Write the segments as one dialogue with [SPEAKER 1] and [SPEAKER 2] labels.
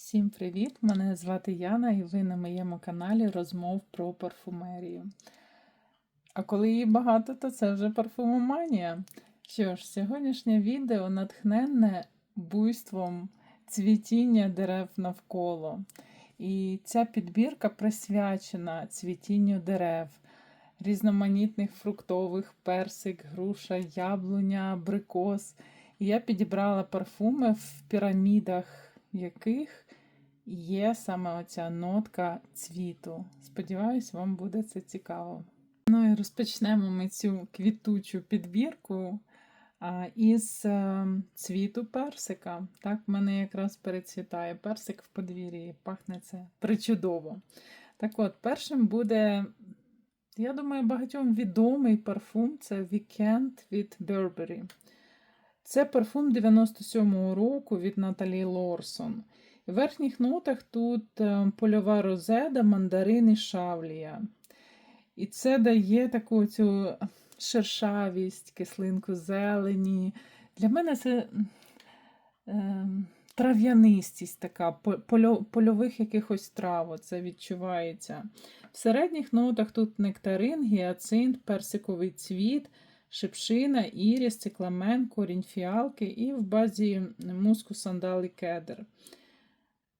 [SPEAKER 1] Всім привіт! Мене звати Яна, і ви на моєму каналі розмов про парфумерію. А коли її багато, то це вже парфумоманія. Що ж, сьогоднішнє відео натхненне буйством цвітіння дерев навколо. І ця підбірка присвячена цвітінню дерев, різноманітних фруктових, персик, груша, яблуня, абрикос. І я підібрала парфуми в пірамідах яких є саме оця нотка цвіту. Сподіваюсь, вам буде це цікаво. Ну і розпочнемо ми цю квітучу підбірку із е, цвіту персика. Так, в мене якраз перецвітає персик в подвір'ї, пахне це причудово. Так от, першим буде, я думаю, багатьом відомий парфум це Weekend від Burberry. Це парфум 97-го року від Наталі Лорсон. В верхніх нотах тут е, польова розеда, мандарин і шавлія. І це дає таку цю шершавість, кислинку зелені. Для мене це е, трав'янистість така, польових якихось трав. Це відчувається. В середніх нотах тут нектарин, гіацинт, персиковий цвіт шипшина, іріс, цикламен, корінь фіалки і в базі муску сандал і кедр.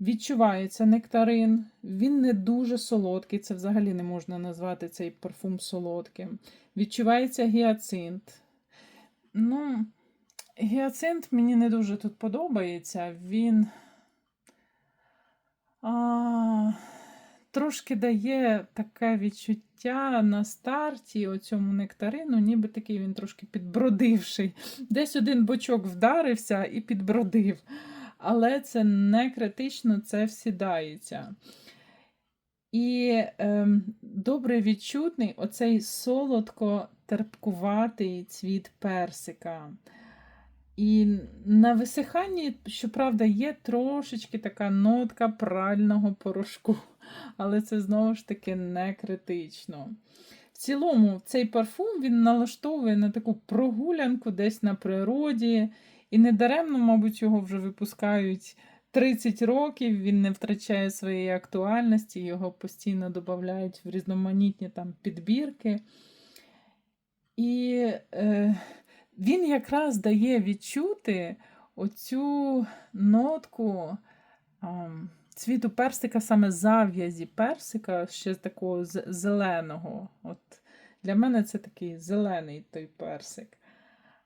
[SPEAKER 1] Відчувається нектарин, він не дуже солодкий, це взагалі не можна назвати цей парфум солодким. Відчувається гіацинт. Ну, Гіацинт мені не дуже тут подобається. Він. А трошки дає таке відчуття на старті оцьому нектарину, ніби такий він трошки підбродивший. Десь один бочок вдарився і підбродив. Але це не критично, це всідається. І е, добре відчутний оцей солодко-терпкуватий цвіт персика. І на висиханні, щоправда, є трошечки така нотка прального порошку але це знову ж таки не критично. В цілому, цей парфум він налаштовує на таку прогулянку десь на природі, і недаремно, мабуть, його вже випускають 30 років, він не втрачає своєї актуальності, його постійно додають в різноманітні там підбірки. І е, він якраз дає відчути оцю нотку. Е, цвіту персика, саме зав'язі персика, ще такого зеленого. От Для мене це такий зелений той персик.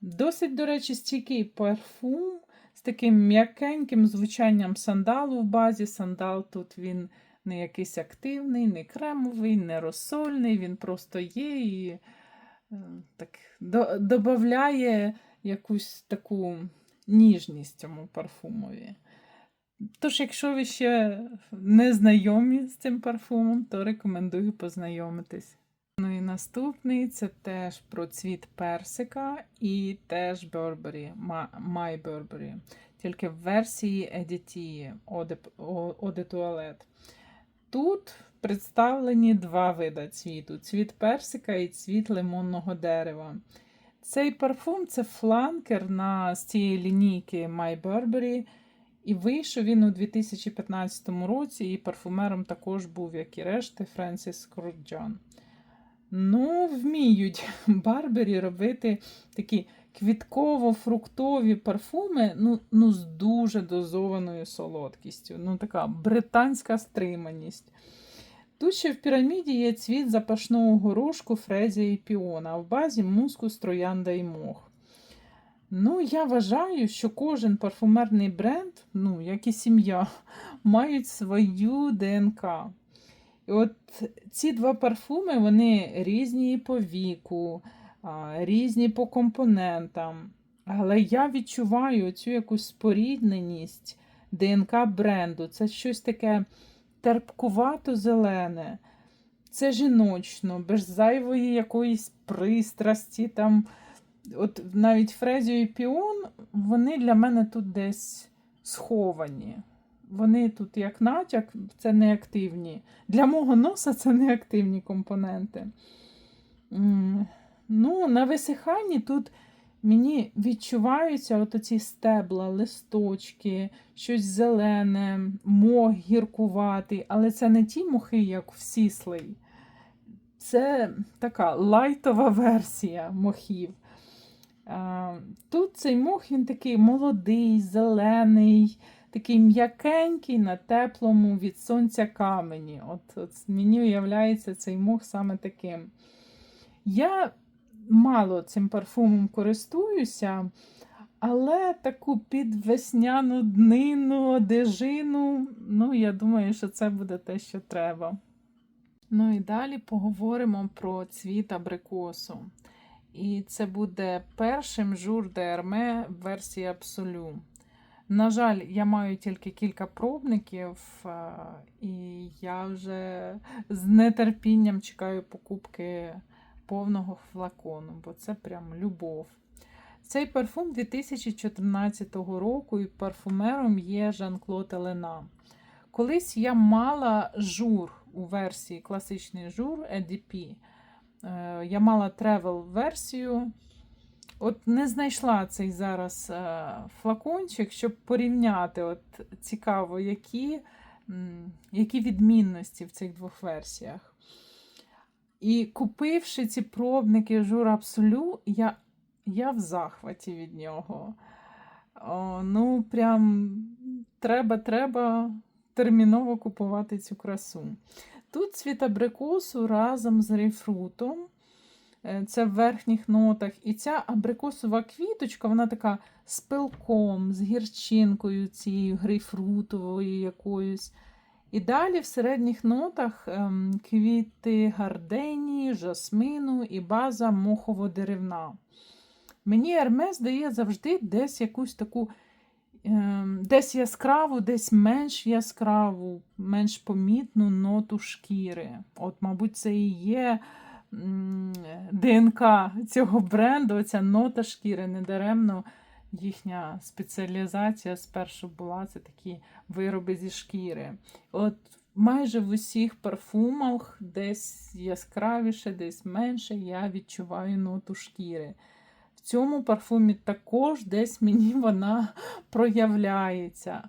[SPEAKER 1] Досить, до речі, стійкий парфум з таким м'якеньким звучанням сандалу в базі. Сандал тут він не якийсь активний, не кремовий, не розсольний, він просто є і е, так, додає якусь таку ніжність цьому парфумові. Тож, якщо ви ще не знайомі з цим парфумом, то рекомендую познайомитись. Ну і наступний це теж про цвіт персика і теж Burberry, My Burberry, тільки в версії Eau de Toilette. Тут представлені два види цвіту: цвіт персика і цвіт лимонного дерева. Цей парфум це фланкер на з цієї лінійки My Burberry. І вийшов він у 2015 році, і парфумером також був, як і решти, Френсіс Крутджан. Ну, вміють Барбері робити такі квітково-фруктові парфуми ну, ну, з дуже дозованою солодкістю. Ну, така британська стриманість. Тут ще в піраміді є цвіт запашного горошку, фрезія і піона, а в базі мускус, троянда і мох. Ну, я вважаю, що кожен парфумерний бренд, ну, як і сім'я, мають свою ДНК. І от ці два парфуми, вони різні по віку, різні по компонентам. Але я відчуваю цю якусь спорідненість ДНК бренду. Це щось таке терпкувато зелене. Це жіночно, без зайвої якоїсь пристрасті. там от навіть Фрезіо і Піон, вони для мене тут десь сховані. Вони тут як натяк, це не активні. Для мого носа це не активні компоненти. Ну, На висиханні тут Мені відчуваються от ці стебла, листочки, щось зелене, мох гіркуватий, але це не ті мохи, як в сіслий. Це така лайтова версія мохів. Тут цей мох він такий молодий, зелений, такий м'якенький на теплому від сонця камені. От, от Мені уявляється цей мох саме таким. Я мало цим парфумом користуюся, але таку підвесняну днину, одежину, ну, я думаю, що це буде те, що треба. Ну і далі поговоримо про цвіт абрикосу. І це буде першим жур ДРМ версії Абсолю. На жаль, я маю тільки кілька пробників, і я вже з нетерпінням чекаю покупки повного флакону, бо це прям любов. Цей парфум 2014 року і парфумером є Жан-Клод Елена. Колись я мала жур у версії класичний жур EDP. Е, Я мала тревел-версію. От не знайшла цей зараз е, флакончик, щоб порівняти. От Цікаво, які, які відмінності в цих двох версіях. І купивши ці пробники Жур Абсолю, я, я в захваті від нього. О, ну, прям треба, треба терміново купувати цю красу. Тут цвіт абрикосу разом з рейфрутом. Е, Це в верхніх нотах. І ця абрикосова квіточка, вона така з пилком, з гірчинкою цією грейпфрутовою якоюсь. І далі в середніх нотах ем, квіти гарденії, жасмину і база мохово-деревна. Мені Ермес дає завжди десь якусь таку десь яскраву, десь менш яскраву, менш помітну ноту шкіри. От, мабуть, це і є ДНК цього бренду, ця нота шкіри, недаремно їхня спеціалізація спершу була це такі вироби зі шкіри. От майже в усіх парфумах десь яскравіше, десь менше я відчуваю ноту шкіри. Цьому парфумі також десь мені вона проявляється.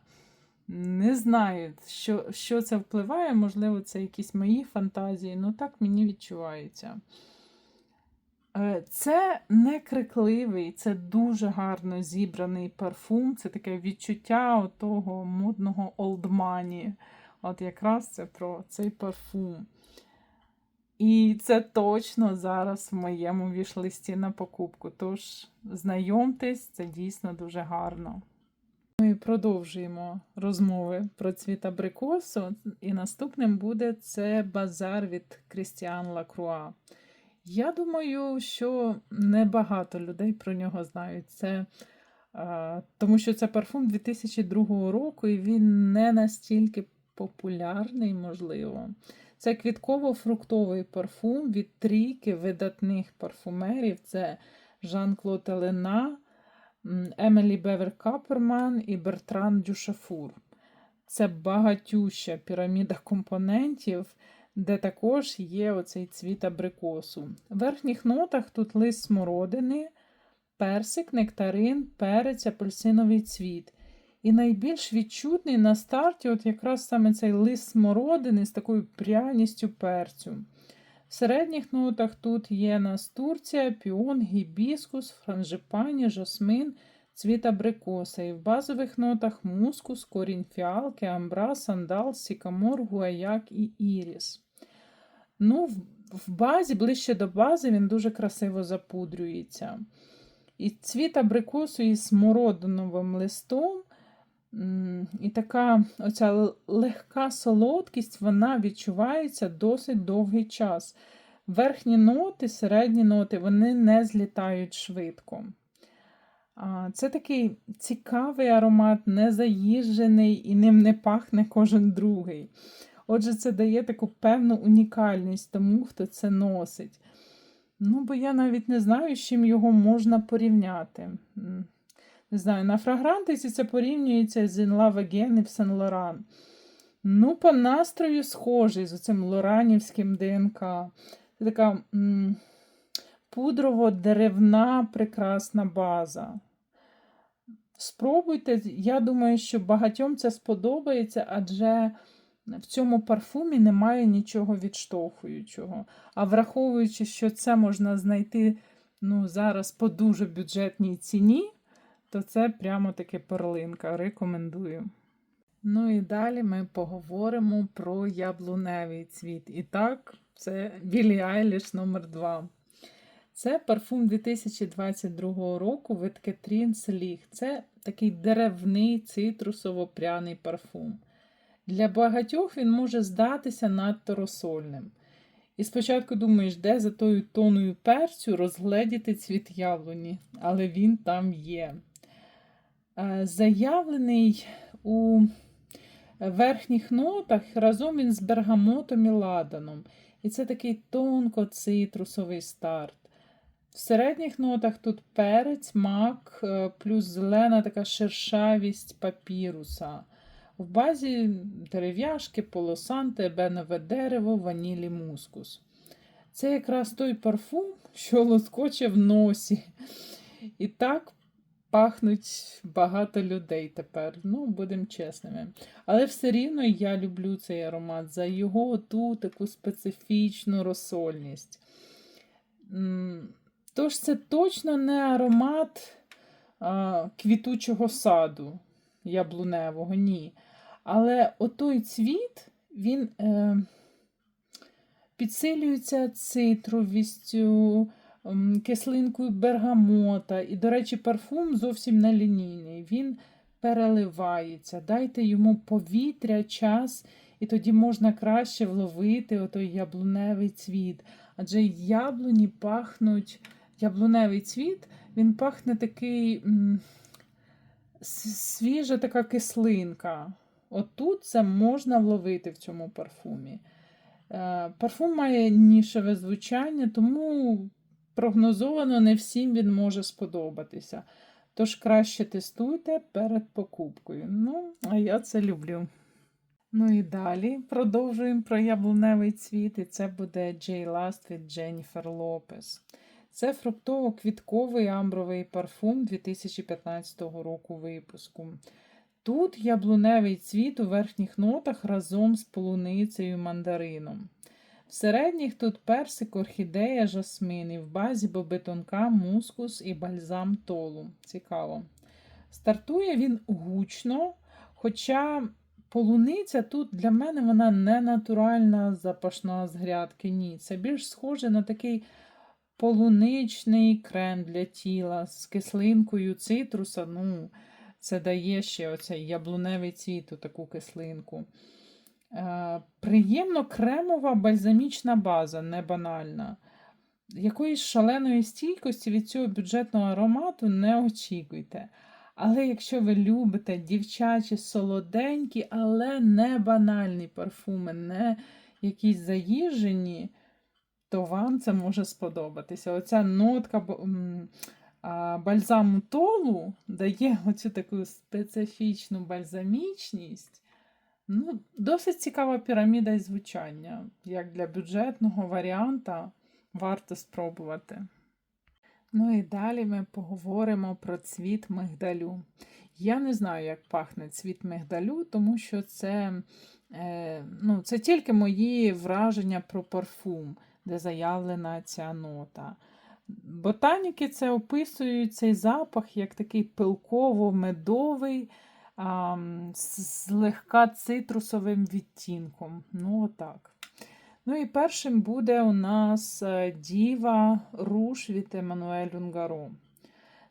[SPEAKER 1] Не знаю, що що це впливає, можливо, це якісь мої фантазії, але так мені відчувається. Е, Це не крикливий, це дуже гарно зібраний парфум. Це таке відчуття того модного олдмані. От якраз це про цей парфум. І це точно зараз в моєму вішлисті на покупку. Тож, знайомтесь, це дійсно дуже гарно. Ми продовжуємо розмови про цвіт абрикосу, і наступним буде це базар від Крістіан Лакруа. Я думаю, що небагато людей про нього знають. Це, а, тому що це парфум 2002 року, і він не настільки популярний, можливо. Це квітково-фруктовий парфум від трійки видатних парфумерів. Це Жан-Клод Елена, Емелі Бевер Каперман і Бертран Дюшафур. Це багатюща піраміда компонентів, де також є оцей цвіт абрикосу. В верхніх нотах тут лист смородини, персик, нектарин, перець, апельсиновий цвіт. І найбільш відчутний на старті от якраз саме цей лист смородини з такою пряністю перцю. В середніх нотах тут є настурція, піон, гібіскус, франжипані, жасмин, цвіт абрикоса. І в базових нотах мускус, корінь фіалки, амбра, сандал, сікамор, гуаяк і іріс. Ну, В базі, ближче до бази, він дуже красиво запудрюється. І цвіт абрикосу із смородиновим листом. І така оця легка солодкість, вона відчувається досить довгий час. Верхні ноти, середні ноти, вони не злітають швидко. Це такий цікавий аромат, незаїжджений і ним не пахне кожен другий. Отже, це дає таку певну унікальність тому, хто це носить. Ну, бо я навіть не знаю, з чим його можна порівняти. Не знаю, на фрагрантиці це порівнюється з In Love Again і в Saint Laurent. Ну, по настрою схожий з цим лоранівським ДНК. Це така пудрово-деревна прекрасна база. Спробуйте, я думаю, що багатьом це сподобається, адже в цьому парфумі немає нічого відштовхуючого. А враховуючи, що це можна знайти ну, зараз по дуже бюджетній ціні, то це прямо таки перлинка. Рекомендую. Ну і далі ми поговоримо про яблуневий цвіт. І так, це Білі Айліш номер 2 Це парфум 2022 року від Кетрін Селіг. Це такий деревний цитрусово-пряний парфум. Для багатьох він може здатися надто розсольним. І спочатку думаєш, де за тою тоною перцю розгледіти цвіт яблуні, але він там є. Е, Заявлений у верхніх нотах разом він з бергамотом і ладаном. І це такий тонко-цитрусовий старт. В середніх нотах тут перець, мак, е, плюс зелена така шершавість папіруса. В базі дерев'яшки, полосанте, ебенове дерево, ванілі мускус. Це якраз той парфум, що лоскоче в носі. І так пахнуть багато людей тепер. Ну, будемо чесними. Але все рівно я люблю цей аромат за його ту таку специфічну розсольність. Тож це точно не аромат а, квітучого саду яблуневого, ні. Але отой цвіт, він е, підсилюється цитровістю, кислинкою бергамота. І, до речі, парфум зовсім не лінійний. Він переливається. Дайте йому повітря, час, і тоді можна краще вловити отой яблуневий цвіт. Адже яблуні пахнуть, яблуневий цвіт, він пахне такий свіжа така кислинка. Отут це можна вловити в цьому парфумі. Е, Парфум має нішеве звучання, тому прогнозовано не всім він може сподобатися. Тож краще тестуйте перед покупкою. Ну, а я це люблю. Ну і далі продовжуємо про яблуневий цвіт, і це буде J Last від Jennifer Lopez. Це фруктово-квітковий амбровий парфум 2015 року випуску. Тут яблуневий цвіт у верхніх нотах разом з полуницею і мандарином. В середніх тут персик, орхідея, жасмин, і в базі бобитонка, мускус і бальзам толу. Цікаво. Стартує він гучно, хоча полуниця тут для мене вона не натуральна запашна з грядки. Ні. Це більш схоже на такий полуничний крем для тіла з кислинкою цитруса. Ну, це дає ще оцей яблуневий цвіт, таку кислинку. Е, приємно кремова бальзамічна база, не банальна. Якоїсь шаленої стійкості від цього бюджетного аромату не очікуйте. Але якщо ви любите дівчачі солоденькі, але не банальні парфуми, не якісь заїжджені, то вам це може сподобатися. Оця нотка бальзаму толу дає оцю таку специфічну бальзамічність. Ну, досить цікава піраміда і звучання. Як для бюджетного варіанта варто спробувати. Ну і далі ми поговоримо про цвіт мигдалю. Я не знаю, як пахне цвіт мигдалю, тому що це, е, ну, це тільки мої враження про парфум, де заявлена ця нота. Ботаніки це описують цей запах як такий пилково-медовий, злегка цитрусовим відтінком. Ну, отак. Ну і першим буде у нас е, Діва Руш від Еммануель Унгаро.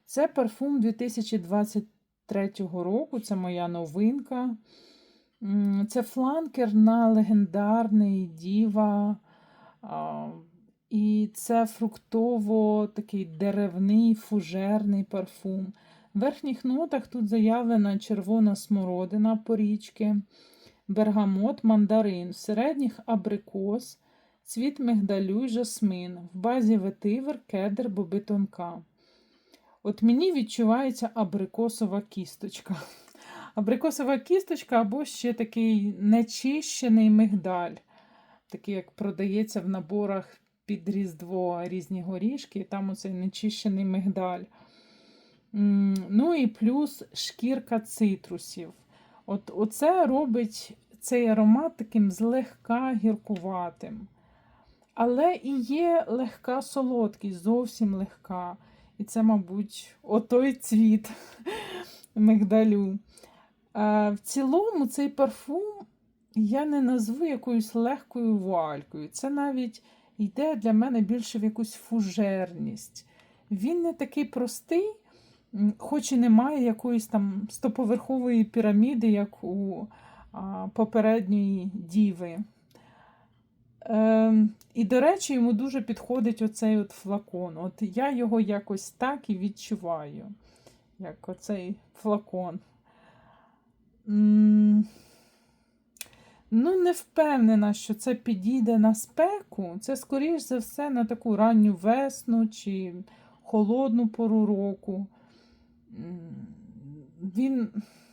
[SPEAKER 1] Це парфум 2023 року, це моя новинка. Це фланкер на легендарний Діва. І це фруктово такий деревний фужерний парфум. В верхніх нотах тут заявлена червона смородина порічки, бергамот, мандарин, в середніх абрикос, цвіт мигдалю й жасмин, в базі ветивер, кедр, боби тонка. От мені відчувається абрикосова кісточка. Абрикосова кісточка або ще такий нечищений мигдаль, такий, як продається в наборах під Різдво різні горішки, і там оцей нечищений мигдаль. Ну і плюс шкірка цитрусів. От, Оце робить цей аромат таким злегка гіркуватим. Але і є легка солодкість, зовсім легка. І це, мабуть, отой цвіт мигдалю. В цілому цей парфум я не назву якоюсь легкою вуалькою. Це навіть йде для мене більше в якусь фужерність. Він не такий простий, хоч і немає якоїсь там стоповерхової піраміди, як у попередньої діви. Ем, і, до речі, йому дуже підходить оцей от флакон. От я його якось так і відчуваю, як оцей флакон. Ну, не впевнена, що це підійде на спеку. Це, скоріш за все, на таку ранню весну чи холодну пору року. Він,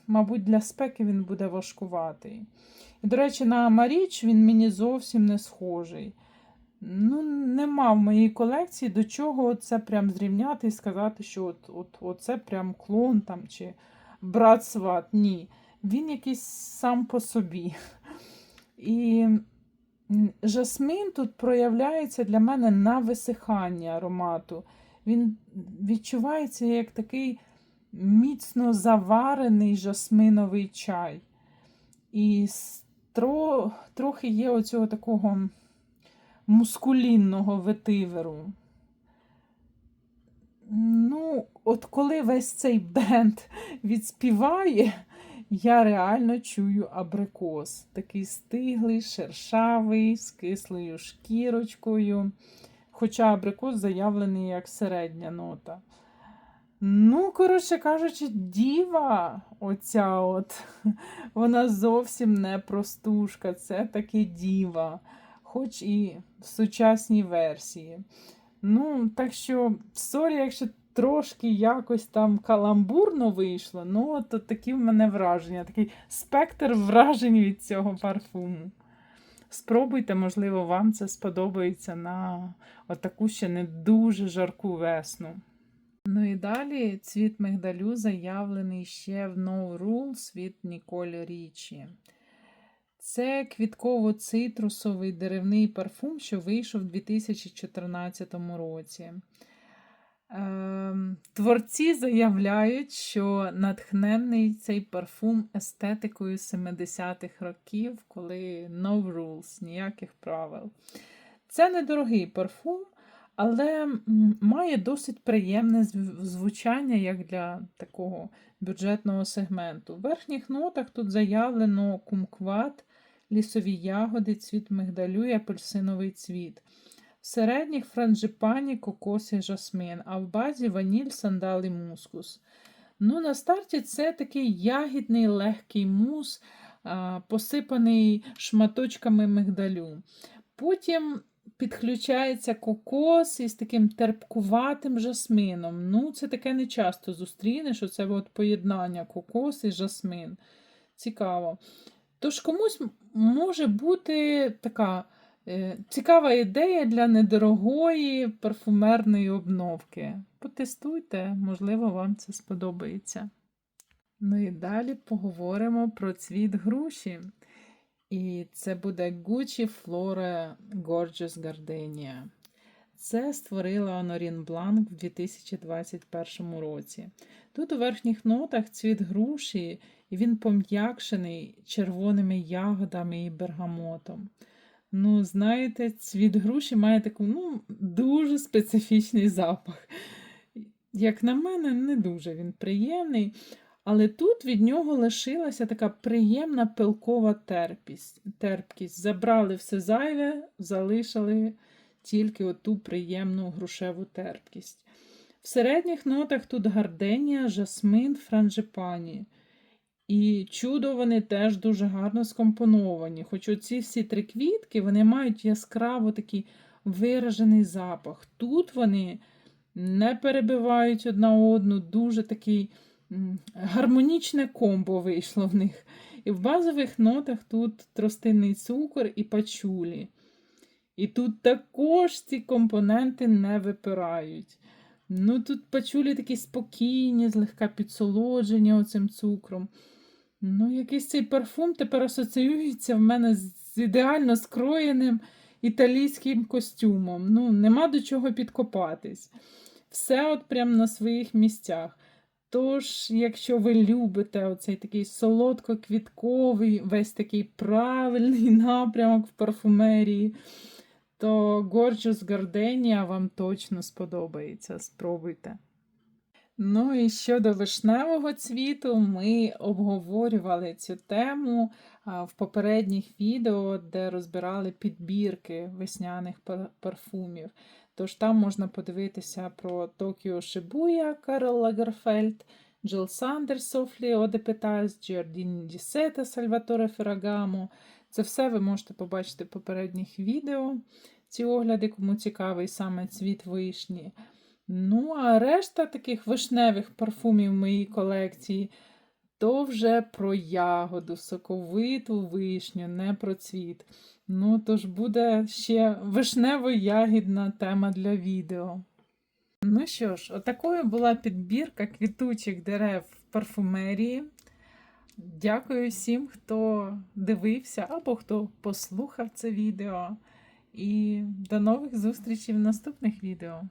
[SPEAKER 1] мабуть, для спеки він буде важкуватий. І, до речі, на Маріч він мені зовсім не схожий. Ну, нема в моїй колекції до чого це прям зрівняти і сказати, що от, от, оце прям клон там, чи брат сват. Ні. Він якийсь сам по собі. І жасмин тут проявляється для мене на висиханні аромату. Він відчувається як такий міцно заварений жасминовий чай. І тро, трохи є оцього такого мускулінного ветиверу. Ну, от коли весь цей бенд відспіває, я реально чую абрикос. Такий стиглий, шершавий, з кислою шкірочкою. Хоча абрикос заявлений як середня нота. Ну, коротше кажучи, діва, оця от, вона зовсім не простушка, це таки діва, хоч і в сучасній версії. Ну, так що, сорі, якщо трошки якось там каламбурно вийшло, ну, то такі в мене враження, такий спектр вражень від цього парфуму. Спробуйте, можливо, вам це сподобається на отаку ще не дуже жарку весну. Ну і далі цвіт мигдалю заявлений ще в No Rules від Ніколі Річі. Це квітково-цитрусовий деревний парфум, що вийшов у 2014 році. Ем, Творці заявляють, що натхнений цей парфум естетикою 70-х років, коли no rules, ніяких правил. Це недорогий парфум, але має досить приємне звучання, як для такого бюджетного сегменту. В верхніх нотах тут заявлено кумкват, лісові ягоди, цвіт мигдалю і апельсиновий цвіт. В середніх франжипані, кокос і жасмин, а в базі ваніль, сандал і мускус. Ну, на старті це такий ягідний легкий мус, посипаний шматочками мигдалю. Потім підключається кокос із таким терпкуватим жасмином. Ну, це таке не часто зустрінеш, оце от поєднання кокос і жасмин. Цікаво. Тож комусь може бути така е, цікава ідея для недорогої парфумерної обновки. Потестуйте, можливо, вам це сподобається. Ну і далі поговоримо про цвіт груші. І це буде Gucci Flora Gorgeous Gardenia. Це створила Норін Бланк в 2021 році. Тут у верхніх нотах цвіт груші, і він пом'якшений червоними ягодами і бергамотом. Ну, знаєте, цвіт груші має таку ну, дуже специфічний запах. Як на мене, не дуже він приємний. Але тут від нього лишилася така приємна пилкова терпість, терпкість. Забрали все зайве, залишили тільки оту приємну грушеву терпкість. В середніх нотах тут гарденія, жасмин, франжипані. І чудо вони теж дуже гарно скомпоновані. Хоч оці всі три квітки вони мають яскраво такий виражений запах. Тут вони не перебивають одна одну, дуже такий гармонічне комбо вийшло в них. І в базових нотах тут тростинний цукор і пачулі. І тут також ці компоненти не випирають. Ну, тут пачулі такі спокійні, злегка підсолоджені оцим цукром. Ну, якийсь цей парфум тепер асоціюється в мене з ідеально скроєним італійським костюмом. Ну, нема до чого підкопатись. Все от прям на своїх місцях. Тож, якщо ви любите оцей такий солодко-квітковий, весь такий правильний напрямок в парфумерії, то Gorgeous Gardenia вам точно сподобається. Спробуйте. Ну і щодо вишневого цвіту, ми обговорювали цю тему в попередніх відео, де розбирали підбірки весняних парфумів. Тож там можна подивитися про Токіо Шибуя Карл Лагерфельд, Джил Сандерс Софлі Оде Петальс, Джардіні Дісета Сальваторе Феррагамо. Це все ви можете побачити в попередніх відео. Ці огляди, кому цікавий саме цвіт вишні. Ну, а решта таких вишневих парфумів в моїй колекції то вже про ягоду, соковиту вишню, не про цвіт. Ну, тож буде ще вишнево-ягідна тема для відео. Ну що ж, отакою була підбірка квітучих дерев в парфумерії. Дякую всім, хто дивився або хто послухав це відео. І до нових зустрічей в наступних відео.